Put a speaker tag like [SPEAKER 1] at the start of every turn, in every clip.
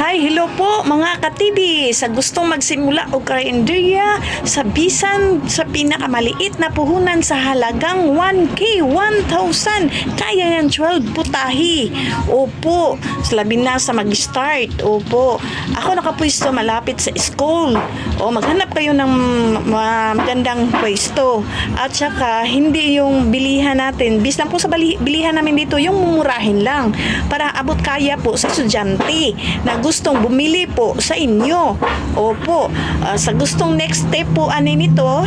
[SPEAKER 1] Hi, hello po mga katibi. Sa gustong magsimula o karinderya sa bisan sa pinakamaliit na puhunan sa halagang 1K, 1,000. Kaya yan 12 putahi. Opo, labi na sa mag-start. Opo. Ako nakapwesto malapit sa school. O maghanap kayo ng ma- magandang pwesto. At saka hindi yung bilihan natin. Bis lang po sa bilihan namin dito yung mumurahin lang para abot kaya po sa estudyante na gustong bumili po sa inyo. Opo, ah, sa gustong next step po ani nito,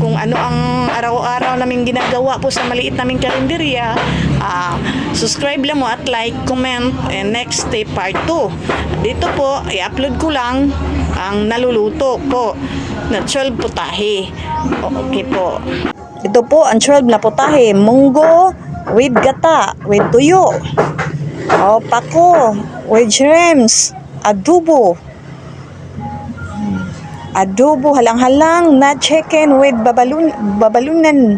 [SPEAKER 1] kung ano ang araw-araw namin ginagawa po sa maliit naming karinderya, ah, subscribe lang mo at like, comment, and next step part 2. Dito po, i-upload ko lang ang naluluto po na 12 putahe. Okay po. Ito po ang 12 na putahe, munggo with gata, with tuyo. O, pako, with shrimps, adobo. Adobo, halang-halang na chicken with babalun, babalunan.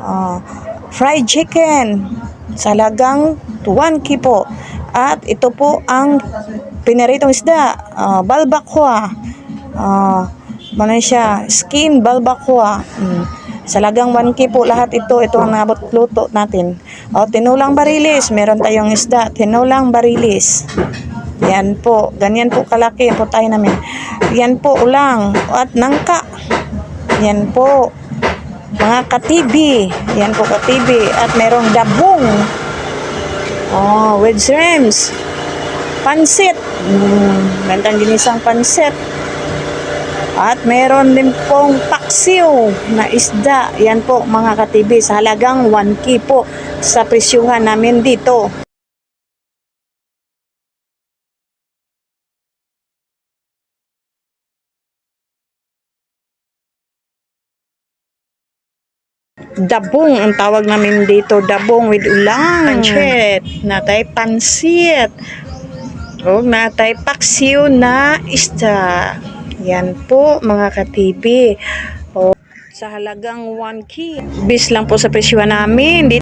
[SPEAKER 1] Ah, fried chicken, salagang 1 kipo. At ito po ang pinaritong isda, ah, balbakwa. Ah, ano siya, skin balbakwa. Mm. Salagang 1K po lahat ito. Ito ang nabot luto natin. O, tinulang barilis. Meron tayong isda. Tinulang barilis. Yan po. Ganyan po kalaki po tayo namin. Yan po ulang. At nangka. Yan po. Mga katibi. Yan po katibi. At merong dabong. Oh, with shrimps. Pansit. Mm, gandang ginisang pansit. At meron din pong paksiw na isda. Yan po mga katibi sa halagang 1K po sa presyuhan namin dito. Dabong ang tawag namin dito. Dabong with ulang. Panchet. Natay pansit. O natay paksiw na isda. Yan po mga katibi. O, sa halagang 1K. Bis lang po sa presyo namin.